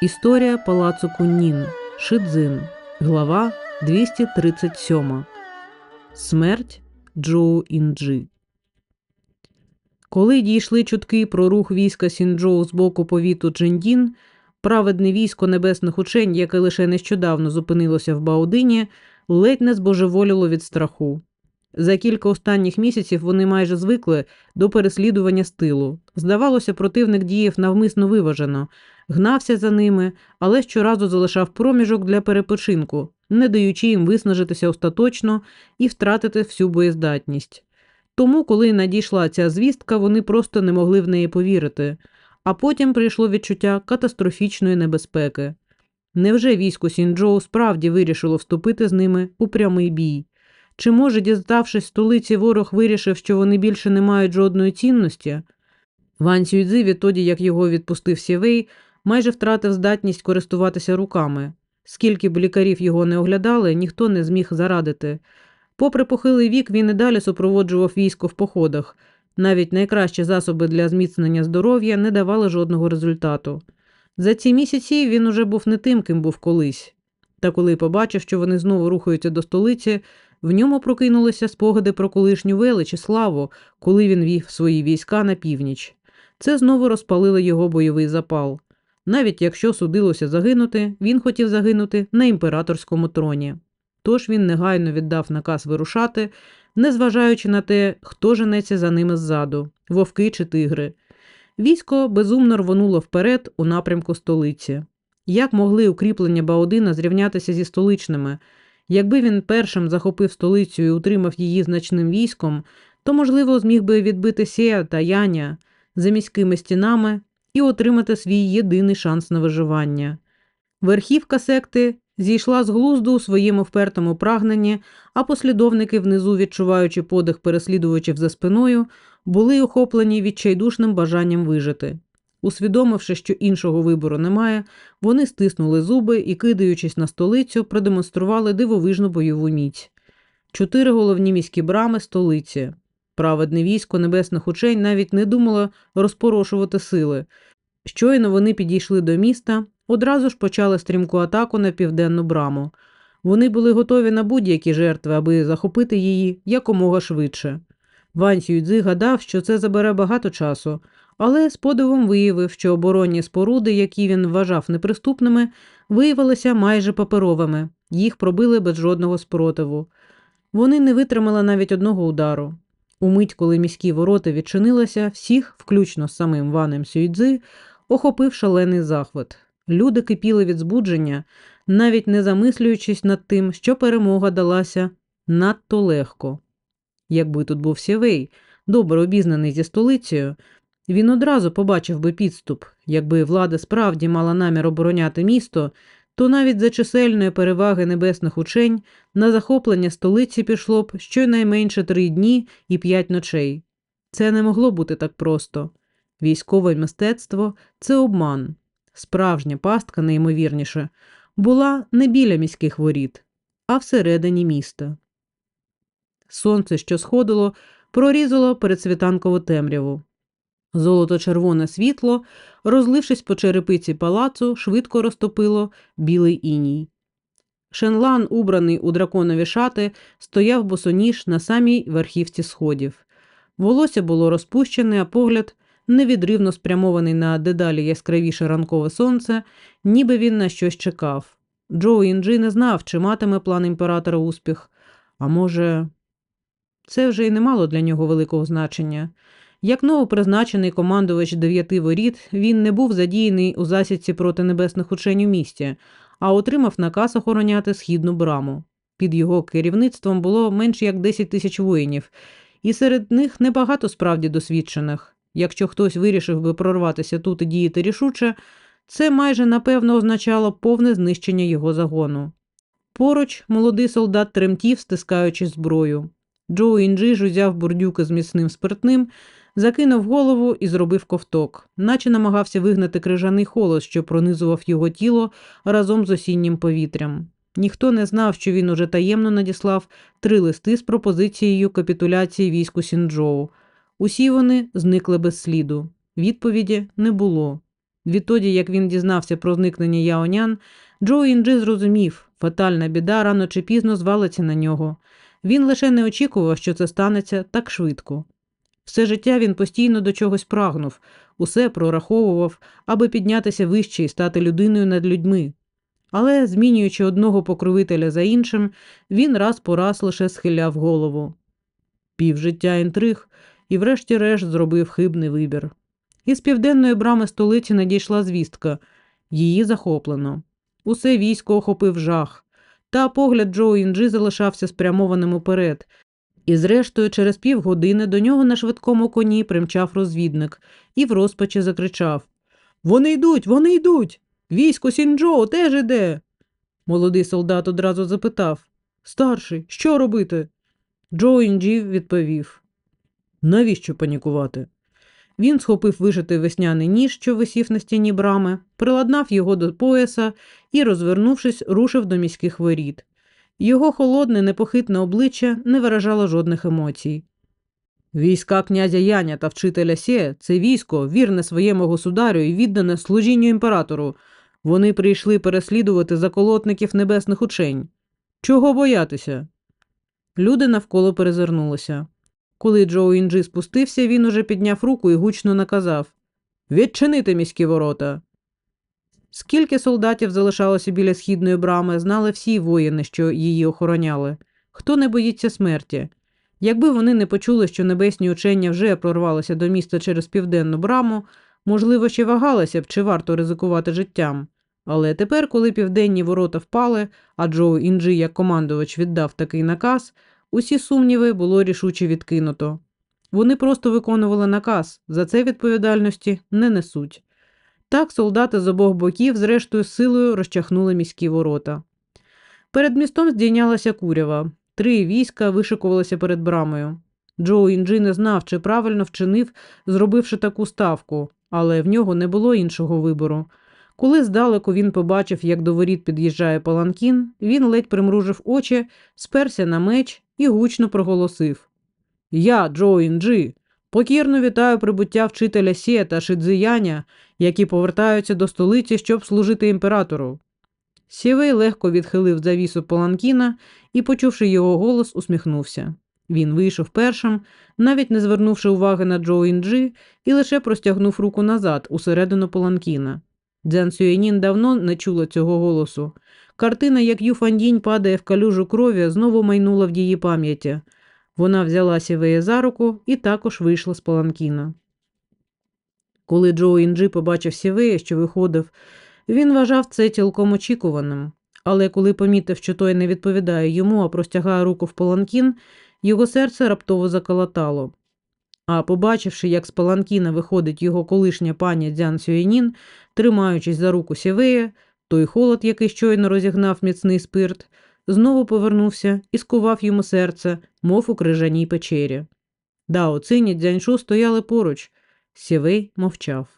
Історія палацу Куннін. Шидзин. Глава 237. Смерть Джоу Інджи. Коли дійшли чутки про рух війська Сінджоу з боку повіту Джендін, праведне військо небесних учень, яке лише нещодавно зупинилося в Баодині, ледь не збожеволіло від страху. За кілька останніх місяців вони майже звикли до переслідування з тилу. Здавалося, противник діяв навмисно виважено, гнався за ними, але щоразу залишав проміжок для перепочинку, не даючи їм виснажитися остаточно і втратити всю боєздатність. Тому, коли надійшла ця звістка, вони просто не могли в неї повірити, а потім прийшло відчуття катастрофічної небезпеки. Невже військо Сінджоу справді вирішило вступити з ними у прямий бій? Чи, може, діставшись столиці, ворог вирішив, що вони більше не мають жодної цінності? Ван Сюйдзи, відтоді, як його відпустив Сєвей, майже втратив здатність користуватися руками. Скільки б лікарів його не оглядали, ніхто не зміг зарадити. Попри похилий вік, він і далі супроводжував військо в походах. Навіть найкращі засоби для зміцнення здоров'я не давали жодного результату. За ці місяці він уже був не тим, ким був колись. Та коли побачив, що вони знову рухаються до столиці, в ньому прокинулися спогади про колишню велич і славу, коли він вів свої війська на північ. Це знову розпалило його бойовий запал. Навіть якщо судилося загинути, він хотів загинути на імператорському троні. Тож він негайно віддав наказ вирушати, незважаючи на те, хто женеться за ними ззаду вовки чи тигри. Військо безумно рвонуло вперед у напрямку столиці. Як могли укріплення Баодина зрівнятися зі столичними? Якби він першим захопив столицю і утримав її значним військом, то, можливо, зміг би відбити Сея та Яня за міськими стінами і отримати свій єдиний шанс на виживання. Верхівка секти зійшла з глузду у своєму впертому прагненні, а послідовники, внизу відчуваючи подих переслідувачів за спиною, були охоплені відчайдушним бажанням вижити. Усвідомивши, що іншого вибору немає, вони стиснули зуби і, кидаючись на столицю, продемонстрували дивовижну бойову міць. Чотири головні міські брами столиці. Праведне військо небесних учень навіть не думало розпорошувати сили. Щойно вони підійшли до міста, одразу ж почали стрімку атаку на південну браму. Вони були готові на будь-які жертви, аби захопити її якомога швидше. Вань Сюйдзи гадав, що це забере багато часу, але з подивом виявив, що оборонні споруди, які він вважав неприступними, виявилися майже паперовими, їх пробили без жодного спротиву. Вони не витримали навіть одного удару. Умить, коли міські ворота відчинилися, всіх, включно з самим Ванем Сюйдзи, охопив шалений захват. Люди кипіли від збудження, навіть не замислюючись над тим, що перемога далася надто легко. Якби тут був Сєвей, добре обізнаний зі столицею, він одразу побачив би підступ. Якби влада справді мала намір обороняти місто, то навіть за чисельної переваги небесних учень на захоплення столиці пішло б щонайменше три дні і п'ять ночей. Це не могло бути так просто. Військове мистецтво це обман. Справжня пастка, найімовірніше, була не біля міських воріт, а всередині міста. Сонце, що сходило, прорізало передсвітанкову темряву. Золото-червоне світло, розлившись по черепиці палацу, швидко розтопило білий іній. Шенлан, убраний у драконові шати, стояв босоніж на самій верхівці сходів. Волосся було розпущене, а погляд невідривно спрямований на дедалі яскравіше ранкове сонце, ніби він на щось чекав. Джо Інджі не знав, чи матиме план імператора успіх, а може, це вже й не мало для нього великого значення. Як новопризначений командувач дев'яти воріт, він не був задіяний у засідці проти небесних учень у місті, а отримав наказ охороняти східну браму. Під його керівництвом було менш як 10 тисяч воїнів, і серед них небагато справді досвідчених. Якщо хтось вирішив би прорватися тут і діяти рішуче, це майже напевно означало повне знищення його загону. Поруч молодий солдат тремтів, стискаючи зброю. Джо Інджиж узяв бурдюки з міцним спиртним, закинув голову і зробив ковток, наче намагався вигнати крижаний холод, що пронизував його тіло разом з осіннім повітрям. Ніхто не знав, що він уже таємно надіслав три листи з пропозицією капітуляції війську Сінджоу. Усі вони зникли без сліду. Відповіді не було. Відтоді, як він дізнався про зникнення Яонян, Джо Інджи зрозумів, фатальна біда рано чи пізно звалиться на нього. Він лише не очікував, що це станеться так швидко. Все життя він постійно до чогось прагнув, усе прораховував, аби піднятися вище і стати людиною над людьми. Але, змінюючи одного покровителя за іншим, він раз по раз лише схиляв голову. Півжиття інтриг і, врешті-решт, зробив хибний вибір. Із південної брами столиці надійшла звістка її захоплено. Усе військо охопив жах, та погляд Джо Інджі залишався спрямованим уперед, і, зрештою, через півгодини до нього на швидкому коні примчав розвідник і в розпачі закричав Вони йдуть, вони йдуть. Військо Сінджоу теж іде. Молодий солдат одразу запитав Старший, що робити? Джо Інджі відповів Навіщо панікувати? Він схопив вишитий весняний ніж, що висів на стіні брами, приладнав його до пояса і, розвернувшись, рушив до міських воріт. Його холодне, непохитне обличчя не виражало жодних емоцій. Війська князя Яня та вчителя Сє це військо, вірне своєму государю і віддане служінню імператору. Вони прийшли переслідувати заколотників небесних учень. Чого боятися? Люди навколо перезирнулися. Коли Джоу Інджі спустився, він уже підняв руку і гучно наказав Відчинити міські ворота. Скільки солдатів залишалося біля східної брами, знали всі воїни, що її охороняли. Хто не боїться смерті? Якби вони не почули, що небесні учення вже прорвалися до міста через південну браму, можливо, ще вагалися б, чи варто ризикувати життям. Але тепер, коли південні ворота впали, а Джоу Інджі як командувач віддав такий наказ, усі сумніви було рішуче відкинуто. Вони просто виконували наказ, за це відповідальності не несуть. Так солдати з обох боків, зрештою, силою розчахнули міські ворота. Перед містом здійнялася курява. Три війська вишикувалися перед брамою. Джоу Інджі не знав, чи правильно вчинив, зробивши таку ставку, але в нього не було іншого вибору. Коли здалеку він побачив, як до воріт під'їжджає паланкін, він ледь примружив очі, сперся на меч і гучно проголосив Я, Джо Інджі, покірно вітаю прибуття вчителя Сє та Шидзияня, які повертаються до столиці, щоб служити імператору. Сівей легко відхилив завісу паланкіна і, почувши його голос, усміхнувся. Він вийшов першим, навіть не звернувши уваги на Джо Інджі, і лише простягнув руку назад, усередину паланкіна. Дзян Сюєнін давно не чула цього голосу. Картина, як Ю Фандінь падає в калюжу крові, знову майнула в її пам'яті. Вона взяла Сівея за руку і також вийшла з паланкіна. Коли Джо Інджі побачив Сівея, що виходив, він вважав це цілком очікуваним. Але коли помітив, що той не відповідає йому, а простягає руку в паланкін, його серце раптово заколотало. А побачивши, як з паланкіна виходить його колишня пані Дзян Сюєнін, тримаючись за руку Сівея, той холод, який щойно розігнав міцний спирт, знову повернувся і скував йому серце, мов у крижаній печері. Дао Цинь і Дзяньшу стояли поруч. Сівей мовчав.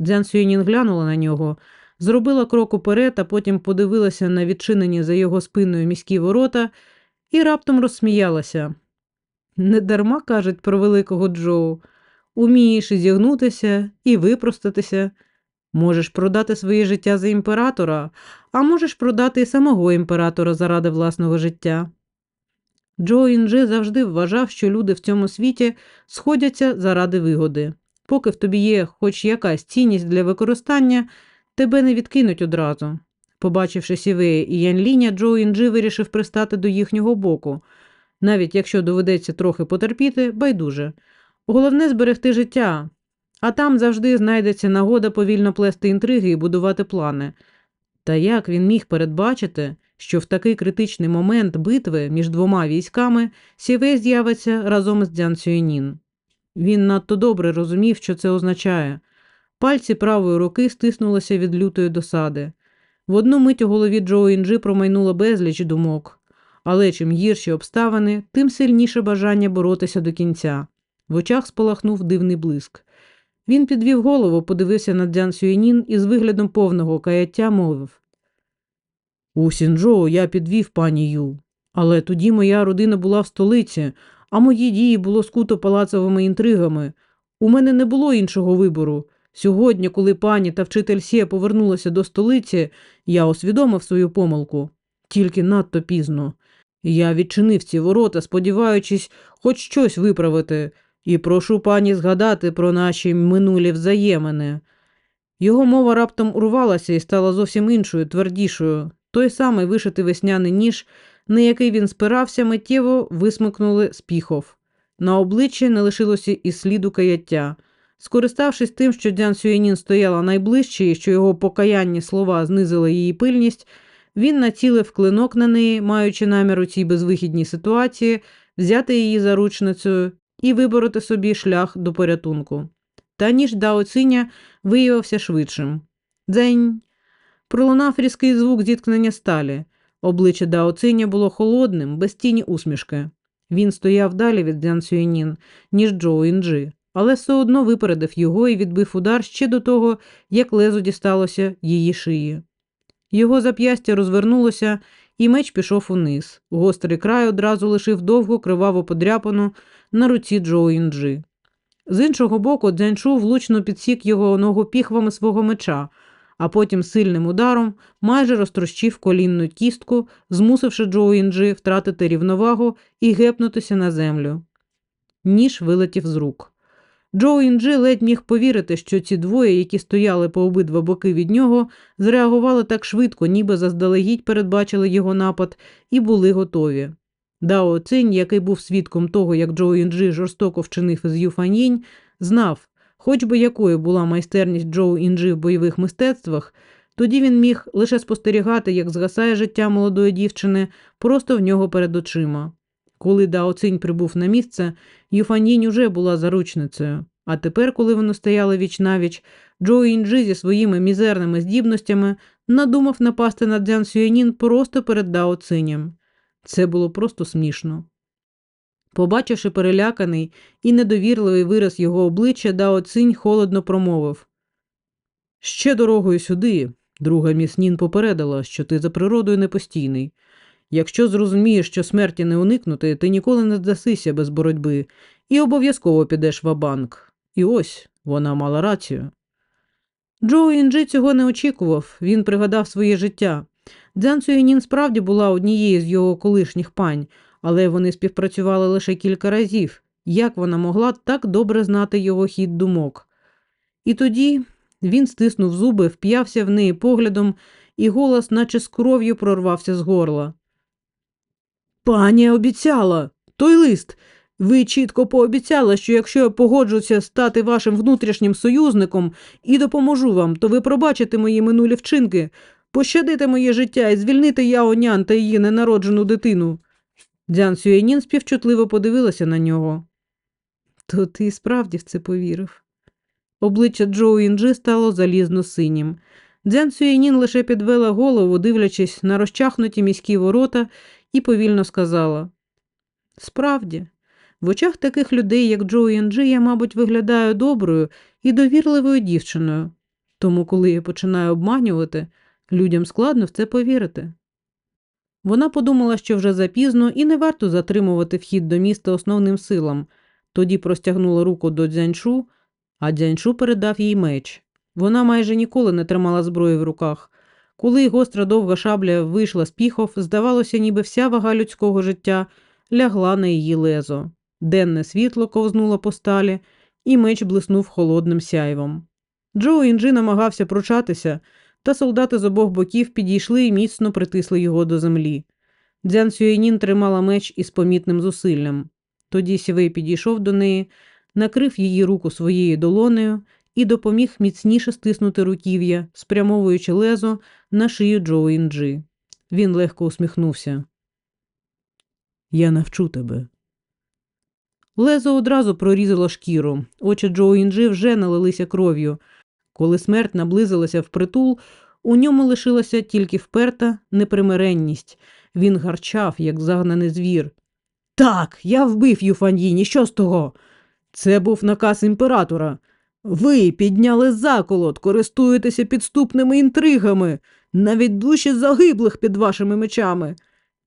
Дзян Сюєнін глянула на нього, зробила крок уперед, а потім подивилася на відчинені за його спиною міські ворота і раптом розсміялася. Недарма кажуть про великого Джоу. Умієш зігнутися, і випростатися. Можеш продати своє життя за імператора, а можеш продати і самого імператора заради власного життя. Джо Інджи завжди вважав, що люди в цьому світі сходяться заради вигоди. Поки в тобі є хоч якась цінність для використання, тебе не відкинуть одразу. Побачивши Сівея і Янліня, Джо Інджи вирішив пристати до їхнього боку. Навіть якщо доведеться трохи потерпіти, байдуже. Головне зберегти життя, а там завжди знайдеться нагода повільно плести інтриги і будувати плани. Та як він міг передбачити, що в такий критичний момент битви між двома військами Сівей з'явиться разом з Дзян Сюєнін? Він надто добре розумів, що це означає. Пальці правої руки стиснулися від лютої досади. В одну мить у голові Джо Інджи промайнуло безліч думок, але чим гірші обставини, тим сильніше бажання боротися до кінця. В очах спалахнув дивний блиск. Він підвів голову, подивився на Дзян Сюєнін і з виглядом повного каяття мовив У Сінджоу я підвів пані Ю, але тоді моя родина була в столиці, а мої дії було скуто палацовими інтригами. У мене не було іншого вибору. Сьогодні, коли пані та вчитель Сє повернулися до столиці, я усвідомив свою помилку. Тільки надто пізно. Я відчинив ці ворота, сподіваючись хоч щось виправити, і прошу пані згадати про наші минулі взаємини. Його мова раптом урвалася і стала зовсім іншою, твердішою. Той самий вишитий весняний ніж, на який він спирався, миттєво висмикнули з піхов. На обличчі не лишилося і сліду каяття. Скориставшись тим, що Дзян Сюєнін стояла найближче і що його покаянні слова знизили її пильність, він націлив клинок на неї, маючи намір у цій безвихідній ситуації взяти її заручницею і вибороти собі шлях до порятунку. Та ніж Дао Циня виявився швидшим. Дзень. Пролунав різкий звук зіткнення сталі. Обличчя Дао Циня було холодним, без тіні усмішки. Він стояв далі від Дзян Сюєнін, ніж Джоу Інджи, але все одно випередив його і відбив удар ще до того, як лезо дісталося її шиї. Його зап'ястя розвернулося, і меч пішов униз. Гострий край одразу лишив довгу криваву подряпану на руці Джоу Інджи. З іншого боку, Дзянчу влучно підсік його ногу піхвами свого меча, а потім сильним ударом майже розтрощив колінну кістку, змусивши Джоу Інджи втратити рівновагу і гепнутися на землю. Ніж вилетів з рук. Джоу Інджи ледь міг повірити, що ці двоє, які стояли по обидва боки від нього, зреагували так швидко, ніби заздалегідь передбачили його напад і були готові. Дао Цинь, який був свідком того, як Джоу Інджи жорстоко вчинив із Юфаньїнь, знав, хоч би якою була майстерність Джоу Інджи в бойових мистецтвах, тоді він міг лише спостерігати, як згасає життя молодої дівчини просто в нього перед очима. Коли Дао Цинь прибув на місце, Юфаньїнь уже була заручницею. А тепер, коли вони стояли віч-навіч, Джоу Інджи зі своїми мізерними здібностями надумав напасти на Дзян Сюєнін просто перед Дао Цинем. Це було просто смішно. Побачивши переляканий і недовірливий вираз його обличчя, Дао Цинь холодно промовив Ще дорогою сюди. Друга міснін попередила, що ти за природою непостійний. Якщо зрозумієш, що смерті не уникнути, ти ніколи не здасися без боротьби і обов'язково підеш в банк І ось вона мала рацію. Джоу Інджи цього не очікував, він пригадав своє життя. Дзян Цюєнін справді була однією з його колишніх пань, але вони співпрацювали лише кілька разів. Як вона могла так добре знати його хід думок? І тоді він стиснув зуби, вп'явся в неї поглядом, і голос, наче з кров'ю, прорвався з горла. Пані обіцяла, той лист. Ви чітко пообіцяли, що якщо я погоджуся стати вашим внутрішнім союзником і допоможу вам, то ви пробачите мої минулі вчинки, пощадите моє життя і звільните Яонян та її ненароджену дитину. Дзян Сюєнін співчутливо подивилася на нього. То ти справді в це повірив. Обличчя Джоу Інджи стало залізно синім. Дзян Сюєнін лише підвела голову, дивлячись на розчахнуті міські ворота, і повільно сказала: Справді, в очах таких людей, як Джоу Інджи, я, мабуть, виглядаю доброю і довірливою дівчиною. Тому, коли я починаю обманювати, людям складно в це повірити. Вона подумала, що вже запізно і не варто затримувати вхід до міста основним силам, тоді простягнула руку до дзяньшу, а дзяньшу передав їй меч. Вона майже ніколи не тримала зброї в руках. Коли гостра довга шабля вийшла з піхов, здавалося, ніби вся вага людського життя лягла на її лезо. Денне світло ковзнуло по сталі, і меч блиснув холодним сяйвом. Джо Інджи намагався пручатися, та солдати з обох боків підійшли і міцно притисли його до землі. Дзян Сюєнін тримала меч із помітним зусиллям. Тоді Сівей підійшов до неї, накрив її руку своєю долонею і допоміг міцніше стиснути руків'я, спрямовуючи лезо на шию Джо Інджи. Він легко усміхнувся. Я навчу тебе. Лезо одразу прорізало шкіру. Очі Джо Інджи вже налилися кров'ю. Коли смерть наблизилася впритул, у ньому лишилася тільки вперта непримиренність. Він гарчав, як загнаний звір. Так, я вбив Юфаньїні, що з того? Це був наказ імператора. Ви підняли заколот, користуєтеся підступними інтригами, навіть душі загиблих під вашими мечами.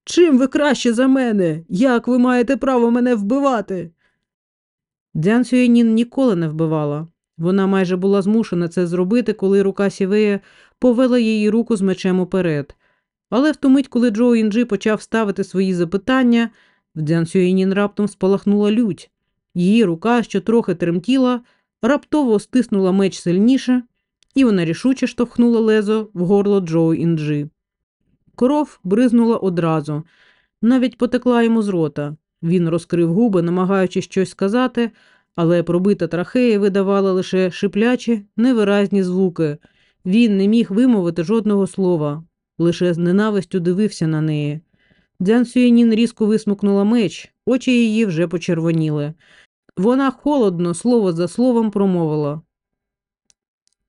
Чим ви краще за мене? Як ви маєте право мене вбивати? Дзян Сюєнін ніколи не вбивала. Вона майже була змушена це зробити, коли рука Сівея повела її руку з мечем уперед. Але в ту мить, коли Джо Інджі почав ставити свої запитання, в Дзян Сюєнін раптом спалахнула лють. Її рука, що трохи тремтіла, раптово стиснула меч сильніше, і вона рішуче штовхнула лезо в горло Джо Інджі. Кров бризнула одразу, навіть потекла йому з рота. Він розкрив губи, намагаючись щось сказати, але пробита трахея видавала лише шиплячі, невиразні звуки. Він не міг вимовити жодного слова, лише з ненавистю дивився на неї. Дзян Сюєнін різко висмукнула меч, очі її вже почервоніли. Вона холодно, слово за словом, промовила.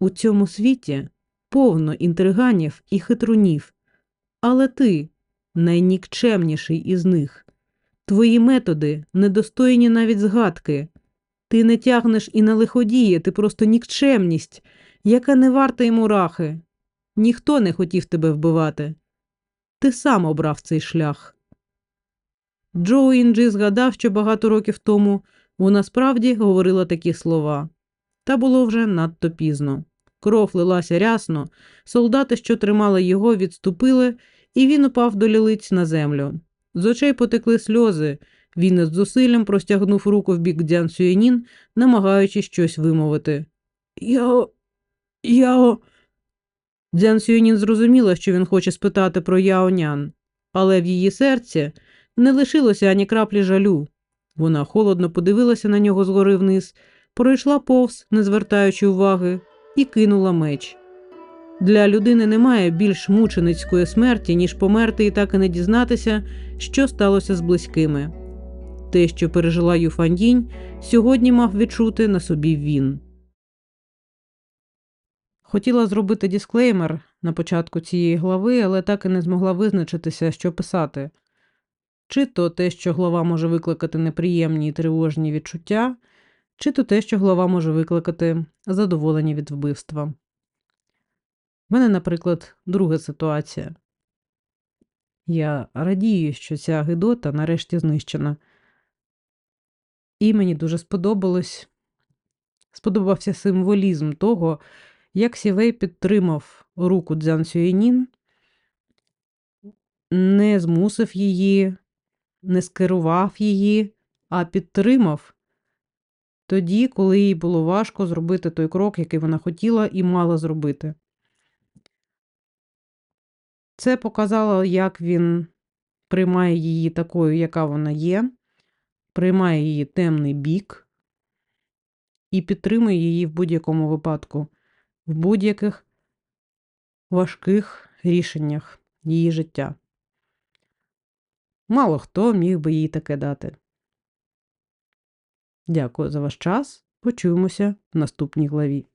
У цьому світі повно інтриганів і хитрунів, але ти найнікчемніший із них. Твої методи недостойні навіть згадки. Ти не тягнеш і на лиходіє, ти просто нікчемність, яка не варта й мурахи. Ніхто не хотів тебе вбивати. Ти сам обрав цей шлях. Джо Інджі згадав, що багато років тому вона справді говорила такі слова. Та було вже надто пізно. Кров лилася рясно, солдати, що тримали його, відступили, і він упав до лілиць на землю. З очей потекли сльози. Він із зусиллям простягнув руку в бік Дзян Сюєнін, намагаючись щось вимовити. Я. Я. Дзян Сюєнін зрозуміла, що він хоче спитати про Яонян, але в її серці не лишилося ані краплі жалю. Вона холодно подивилася на нього згори вниз, пройшла повз, не звертаючи уваги, і кинула меч. Для людини немає більш мученицької смерті, ніж померти і так і не дізнатися, що сталося з близькими. Те, що пережила Юфандінь, сьогодні мав відчути на собі він. Хотіла зробити дисклеймер на початку цієї глави, але так і не змогла визначитися, що писати. Чи то те, що глава може викликати неприємні і тривожні відчуття, чи то те, що глава може викликати задоволення від вбивства. В мене, наприклад, друга ситуація. Я радію, що ця гидота нарешті знищена. І мені дуже сподобалось, сподобався символізм того, як Сівей підтримав руку Дзян Сюєнін, не змусив її, не скерував її, а підтримав тоді, коли їй було важко зробити той крок, який вона хотіла і мала зробити. Це показало, як він приймає її такою, яка вона є, приймає її темний бік і підтримує її в будь-якому випадку, в будь-яких важких рішеннях її життя. Мало хто міг би їй таке дати. Дякую за ваш час. Почуємося в наступній главі.